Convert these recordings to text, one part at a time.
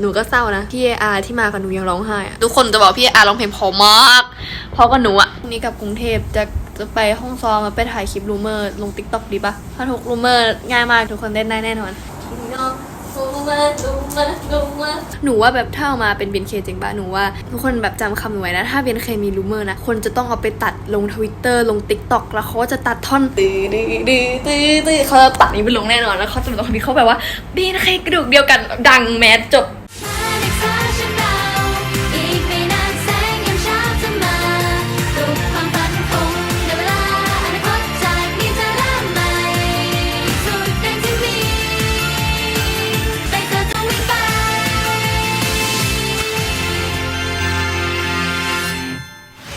หนูก็เศร้านะพี่อาที่มากับหนูยังร้องไห้อะทุกคนจะบอกพี่อาร้องเพลงเพอมากเพราะกับหนูอะวันนี้กลับกรุงเทพจะจะไปห้องซ้อมมาไปถ่ายคลิปรูเมอร์ ลงติ๊กต็อกดีปะถ้าทุกรูเมอร์ง่ายมากทุกคนเต้นได้แน่นอนหนูว่าแบบถ้าเอามาเป็นเบนเคจริงปะหนูว่าทุกคนแบบจำคำหนูไว้นะ ถ้าเบนเคมีรูเมอร์นะ คนจะต้องเอาไปตัดลงทวิตเตอร์ลงติ๊กต็อกแล้วเขาก็จะตัดท่อนตื้อดื้อดื้อตื้อตื้อเขาจะตัดนี้ไปลงแน่นอนแล้วเขาจะตรงนี้เขาแบบว่าเบนเคกระดูกเดียวกันดังแมสจบ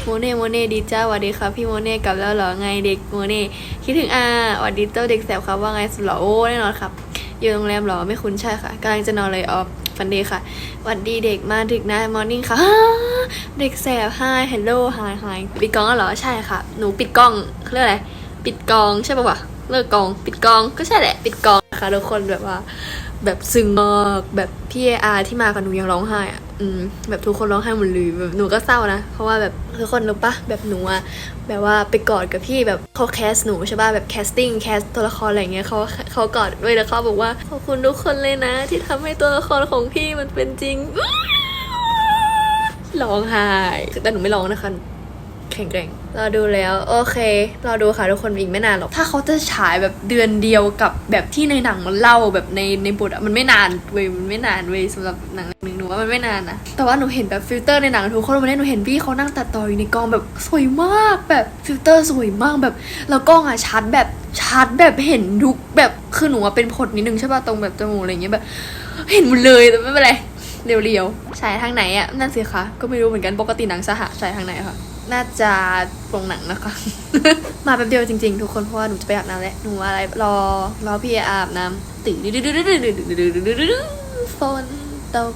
โมเน่โมเน่ดีจ้าวัสดีครับพี่โมเน่กลับแล้วเหรอไงเด็กโมเน่คิดถึงอาวัสดีเจ้าเด็กแสบครับว่าไงสุดหรอโอ้แน่นอนครับอยู่โรงแรมเหรอไม่คุ้นใช่ค่ะกำลังจะนอนเลยออฟฟันดีค่ะวัสดีเด็กมาดึกนะมอร์นิ่งค่ะเด็กแสบ hi hello hi hi ปิดกล้องเหรอใช่ค่ะ หนูปิดกล้องเขาเรียกอะไรปิดกล้องใช่ปะวะเลิกกล้อง ปิดกล้องก็ใช่แหละ ปิดกล้องนะคะทุกคนแบบว่า แบบซึ้งมากแบบพี่อาที่มากับหนูยังร้องไห้อะ อืมแบบทุกคนร้องไห้หมดเลยแบบหนูก็เศร้านะ เพราะว่าแบบทุกคนรู้ปะแบบหนูอะแบบว่าไปกอดกับพี่แบบเขาแคสหนูใช่ปะแบบแคสติ้งแคสตัวละครอะไรเงี้ยเขาเขากอดด้วยแล้วเขาบอกว่าขอบคุณทุกคนเลยนะ ที่ทำให้ตัวละครของพี่มันเป็นจริงร้องไห้แต่หนูไม่ร้องนะคะ แข็งแกร่งรอดูแล้ว โอเครอดูค่ะทุกคนอีกไม่นานหรอกถ้าเขาจะฉายแบบเดือนเดียวกับแบบที่ในหนังมันเล่าแบบในในบทอะมันไม่นานเว้ยมันไม่นานเว้ยสำหรับหนังหนึ่งหนูว่ามันไม่นานนะแต่ว่าหนูเห็นแบบฟิลเตอร์ในหนังทุกคนวันนี้หนูเห็นพี่เขานั่งตัดต่ออยู่ในกองแบบสวยมากแบบฟิลเตอร์สวยมากแบบแล้วกล้องอะชัดแบบชัดแบบเห็นทุกแบบคือหนูอะเป็นผดนิดนึงใช่ป่ะตรงแบบจมูกอะไรเงี้ยแบบ เห็นหมดเลยแต่ไม่เป็นไรเรียวๆฉายทางไหนอะนั่นสิคะก็ไม่รู้เหมือนกันปกติหนังสหะฉายทางไหนอะคะ น่าจะโรงหนังนะคะ มาแป๊บเดียวจริงๆ ทุกคนเพราะว่าหนูจะไปอาบน้ำแล้วหนูอะไรรอรอพี่อาบน้ำตื่นฝนตก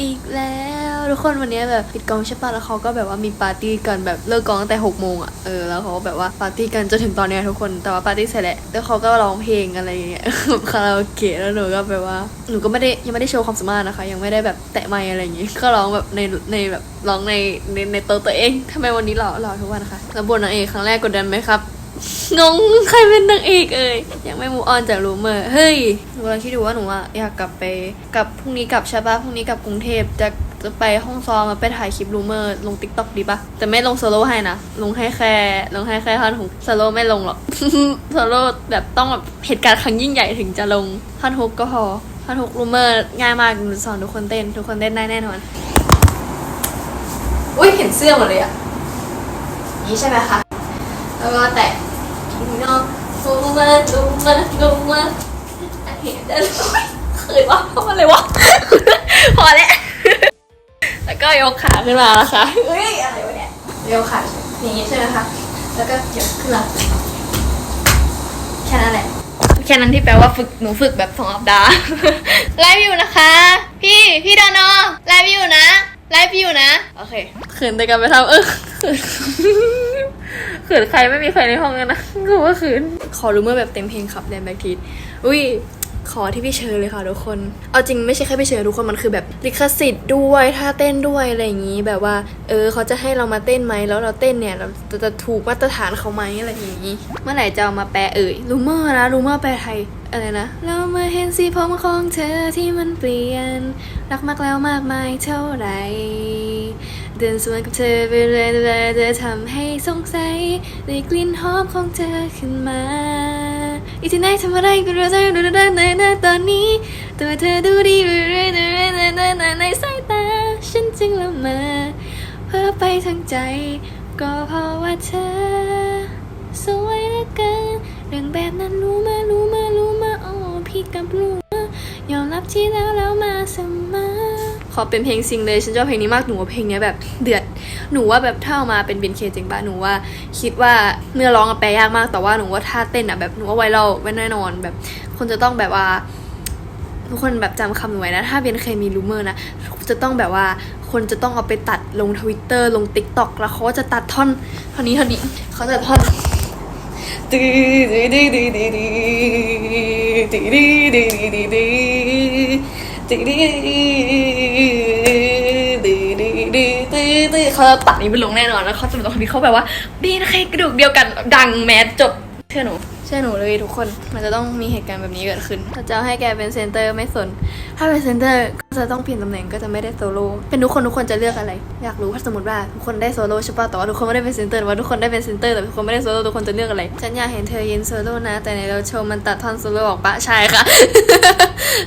อีกแล้ว ทุกคนวันนี้แบบปิดกองใช่ปะแล้วเขาก็แบบว่ามีปาร์ตี้กันแบบเลิกกองตั้งแต่หกโมงอะเออแล้วเขาก็แบบว่าปาร์ตี้กันจนถึงตอนเนี้ยทุกคนแต่ว่าปาร์ตี้เสร็จแล้วแล้วเขาก็ร้องเพลงอะไรอย่างเงี้ยคาราโอเกะแล้วหนูก็แบบว่าหนูก็ไม่ได้ยังไม่ได้โชว์ความสามารถนะคะ ยังไม่ได้แบบแตะไมอะไรอย่างงี้ก็ร้องแบบในในแบบร้องในในในตัวตัวเองทำไมวันนี้หล่อหล่อทุกวันนะคะแล้วบทนางเอกครั้งแรกกดดันไหมครับ งงใครเป็นนางเอกเอ่ยยังไม่มูออนจากรูเมอร์เฮ้ยหนูกำลังคิดดูว่าหนูอะอยากกลับไปกลับพรุ่งนี้กลับใช่ปะพรุ่งนี้กลับกรุงเทพจะจะไปห้องซ้อมมาไปถ่ายคลิปรูเมอร์ลงติ๊กต็อกดีปะแต่ไม่ลงโซโล่ให้นะลงให้แค่ลงให้แค่ท่อนฮุกโซโล่ไม่ลงหรอกโซโล่แบบต้องแบบเหตุการณ์ครั้งยิ่งใหญ่ถึงจะลงท่อนฮุกก็พอท่อนฮุกรูเมอร์ง่ายมากหนูสอนทุกคนเต้นทุกคนเต้นได้แน่นอนอุ้ยเห็นเสื้อหมดเลยอะนี่ใช่ไหมคะแล้วก็แตะ พี่น้องซูมาซูมาซูมาเห็นได้เคยวะเพราะอะไรวะพอแล้วแล้วก็ยกขาขึ้นมานะคะเฮ้ยอะไรวะเนี่ยยกขาอย่างนี้ใช่ไหมคะแล้วก็ยกขึ้นมาแค่นั้นแหละแค่นั้นที่แปลว่าฝึกหนูฝึกแบบสองสัปดาห์ไลฟ์อยู่นะคะ พี่พี่ดานอไลฟ์อยู่นะ ไลฟ์อยู่นะ โอเคเขินแต่กันไปทำเออเขินเขินใครไม่มีใครในห้องกันนะคือว่าเขินขอรู้เมื่อแบบเต็มเพลงครับแดนแบ็กทีอุ้ย ขอที่พี่เชอเลยค่ะทุกคน เอาจริงไม่ใช่แค่พี่เชอทุกคนมันคือแบบลิขสิทธิ์ด้วยท่าเต้นด้วยอะไรอย่างนี้แบบว่า เออเขาจะให้เรามาเต้นไหมแล้วเราเต้นเนี่ยเราจะจะถูกมาตรฐานเขาไหมอะไรอย่างนี้ เมื่อไหร่จะเอามาแปลเอ่ยรูเมอร์นะรูเมอร์แปลไทยอะไรนะเรามาเห็นสีผมของเธอที่มันเปลี่ยน รักมากแล้วมากมายเท่าไหร่ เดินสวนกับเธอไปเรื่อยๆเธอทำให้สงสัยในกลิ่นหอมของเธอขึ้นมาอีที่ไหนทำอะไรก็รู้ใจดูด้ในหน้าตอนนี้แต่ว่าเธอดูดีเรื่อยๆในในในในสายตา ฉันจึงละเมอเพ้อไปทั้งใจ ก็เพราะว่าเธอ ขอเป็นเพลงซิงเลยฉันชอบเพลงนี้มากหนูว่าเพลงเนี้ยแบบเดือดหนูว่าแบบถ้าเอามาเป็นเบนเคจริงปะหนูว่าคิดว่าเนื้อร้องอะแปลยากมากแต่ว่าหนูว่าท่าเต้นอะแบบหนูว่าไวรัลแน่นอนแบบ คนจะต้องแบบว่า ทุกคนแบบจำคำหนูไว้นะ ถ้าเบนเคยมีรูเมอร์นะจะต้องแบบว่าคนจะต้องเอาไปตัดลงทวิตเตอร์ลงติ๊กต็อกแล้วเขาจะตัดท่อนท่อนนี้ท่อนนี้เขาจะท่อนตื้อตื้อตื้อตื้อตื้อ ตีดีดีดีดีดีดีเขาจะตัดนี้ไปลงแน่นอนแล้วเขาจะเป็นคนที่เขาแบบว่าบีนใครกระดูกเดียวกันดังแมสจบเชื่อหนูเชื่อหนูเลยทุกคนมันจะต้องมีเหตุการณ์แบบนี้เกิดขึ้นถ้าจะให้แกเป็นเซนเตอร์ไม่สน ถ้าเป็นเซนเตอร์ก็จะต้องเปลี่ยนตำแหน่งก็จะไม่ได้โซโล่เป็นทุกคนทุกคนจะเลือกอะไร อยากรู้ว่าสมมติว่าทุกคนได้โซโล่ใช่ป่ะแต่ว่าทุกคนไม่ได้เป็นเซนเตอร์แต่ว่าทุกคนได้เป็นเซนเตอร์แต่ทุกคนไม่ได้โซโล่ทุกคนจะเลือกอะไรฉันอยากเห็นเธอยืนโซโล่นะ แต่ในเราโชว์มันตัดท่อนโซโล่ออกปะใช่ค่ะ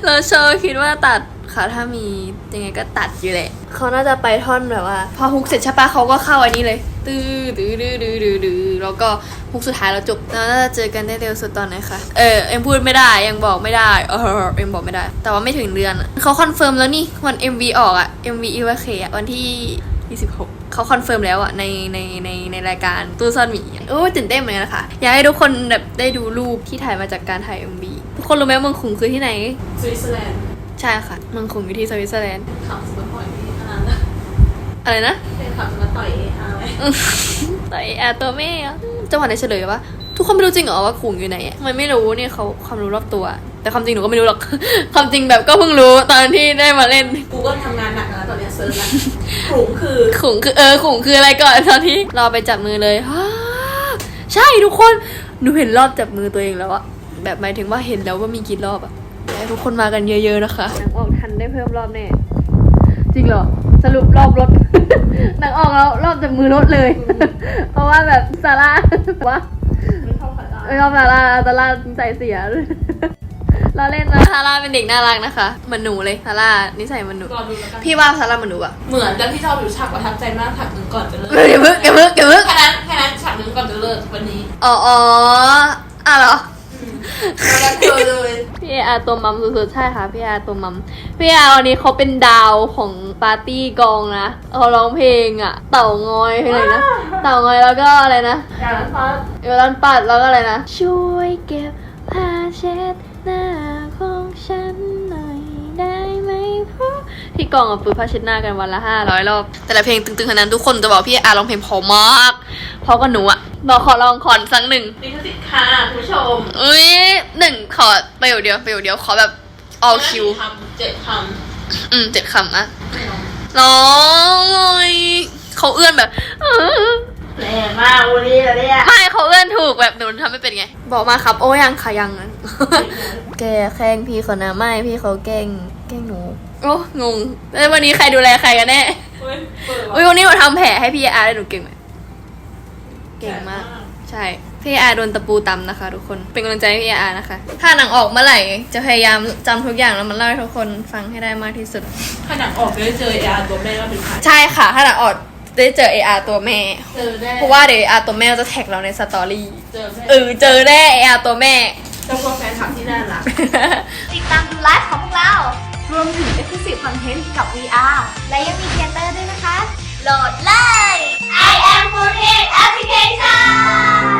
เราโชว์คิดว่าตัดค่ะถ้ามียังไงก็ตัดอยู่แหละเขาน่าจะไปท่อนแบบว่า พอฮุกเสร็จใช่ปะเขาก็เข้าอันนี้เลย ตื้อดื้อดื้อดื้อดื้อดื้อแล้วก็ฮุกสุดท้ายเราจบแล้วน่าจะเจอกันได้เร็วสุดตอนไหนคะเออเอ็มพูดไม่ได้ยังบอกไม่ได้เออเอ็มบอกไม่ได้ แต่ว่าไม่ถึงเดือนเขาคอนเฟิร์มแล้วนี่วัน MV ออกอะ MV อีวาเคอะวันที่ 26เขาคอนเฟิร์มแล้วอะในในในในรายการตู้ซ่อนหมีอะโอ้ตื่นเต้นเหมือนกันนะคะอยากให้ทุกคนแบบได้ดูรูปที่ถ่ายมาจากการถ่าย MV คนรู้ไหมเมืองขุงคือที่ไหน สวิตเซอร์แลนด์ใช่ค่ะเมืองขุงอยู่ที่สวิตเซอร์แลนด์ขับมาต่อยที่อันนั้นนะอะไรนะเป็นขับมาต่อยเออาร์ไหมต่อยแอร์ตัวแม่อะจังหวะไหนเฉลยว่าทุกคนไม่รู้จริงเหรอว่าขุงอยู่ไหนอะทำไมันไม่รู้เนี่ยเขาความรู้รอบตัว แต่ความจริงหนูก็ไม่รู้หรอก ความจริงแบบก็เพิ่งรู้ตอนที่ได้มาเล่น กูก็ทำงานหนักนะตอนเนี้ยเซิร์ชนะกลุ่มคือ ขุงคือเออขุงคืออะไรก่อนตอนที่เราไปจับมือเลยฮ่าใช่ทุกคนหนูเห็นรอบจับมือตัวเองแล้วอะ แบบหมายถึงว่าเห็นแล้วว่ามีกี่รอบอะอยากให้ทุกคนมากันเยอะ ๆนะคะหนังออกทันได้เพิ่มรอบแน่ จริงเหรอ สรุปรอบรถหนังออกแล้วรอบจับมือรถเลย เพราะว่าแบบซาร่าว่าไม่เข้าขาตาไม่ชอบซาร่าซาร่าใส่เสียเราเล่นนะซาร่าเป็นเด็กน่ารักนะคะเหมือนหนูเลยซาร่านิสัยเหมันหนูรอดูแล้วกันพี่ว่าซาร่าเหมันหนูอะเหมือนแต่พี่ชอบอยู่ฉากประทับใจมากฉากหนึ่งก่อนจะเลิกเดี๋ยวมึกเดี๋ยวมึกเดี๋ยวมึกแค่นั้นแค่นั้นฉากหนึ่งก่อนจะเลิกวันนี้อ๋ออ๋ออะเหรอ แล้วเธอเลยพี่อาตัวมัมสุดๆใช่ค่ะพี่อาตัวมัมพี่อาวันนี้เขาเป็นดาวของปาร์ตี้กองนะเขาร้องเพลงอะ เต่างอยเพลงอะไรนะเต่างอยแล้วก็อะไรนะอย่างนั้นฟ้าเอวลันปัดแล้วก็อะไรนะ ช่วยเก็บผ้าเช็ดหน้าของฉันหน่อยได้ไหมเพราะที่กองอะปืนผ้าเช็ดหน้ากันวันละห้าร้อยรอบแต่ละเพลงตึงๆขนาดนั้นทุกคนจะบอกพี่อาร้องเพลงเพอมากเพราะก็หนูอะ บอกขอลองคอนสักหนึ่งลิขสิทธิ์ค่ะคุณผู้ชมเอ้ยหนึ่งขอประโยคเดียวประโยคเดียวขอแบบ all คิวคำเจ็ดคอืมเจ็ดคำอะำร้องเลยเขาเอื้อนแบบแรงมากวันนี้เลยเนี่ยไม่เขาเอื้อนถูกแบบหนูทำไม่เป็นไง บอกมาครับ โอ้ยังค่ะยังนะแกแกล้งพี่เขานะไม่พี่เขาแกล้งแกล้งหนูโอ้งงแล้ววันนี้ใครดูแลใครกันแน่เฮ้ยเปิดอุ้ยวันนี้หนูทำแผลให้พี่อาร์ได้หนูเก่งไหม เก่งมาก ใช่ พี่อาร์โดนตะปูตำนะคะ ทุกคน เป็นกำลังใจให้พี่อาร์นะคะ ถ้าหนังออกเมื่อไหร่ จะพยายามจำทุกอย่างแล้วมันเล่าให้ทุกคนฟังให้ได้มากที่สุดถ้าหนังออกจะได้เจอเออาร์ตัวแม่ว่าเป็นใครใช่ค่ะ ถ้าหนังออกได้เจอ AR ตัวแม่ เจอแน่เพราะว่าเดี๋ยว AR ตัวแม่จะแท็กเราในสตอรี่ เจอแน่เออเจอแน่ AR ตัวแม่เจ้าพวกแฟนคลับที่น่ารัก ติดตามดูไลฟ์ของพวกเรา รวมถึง Exclusive Content กับ VR และยังมีเทเตอร์ด้วยนะคะ โหลดเลย for Hate Education!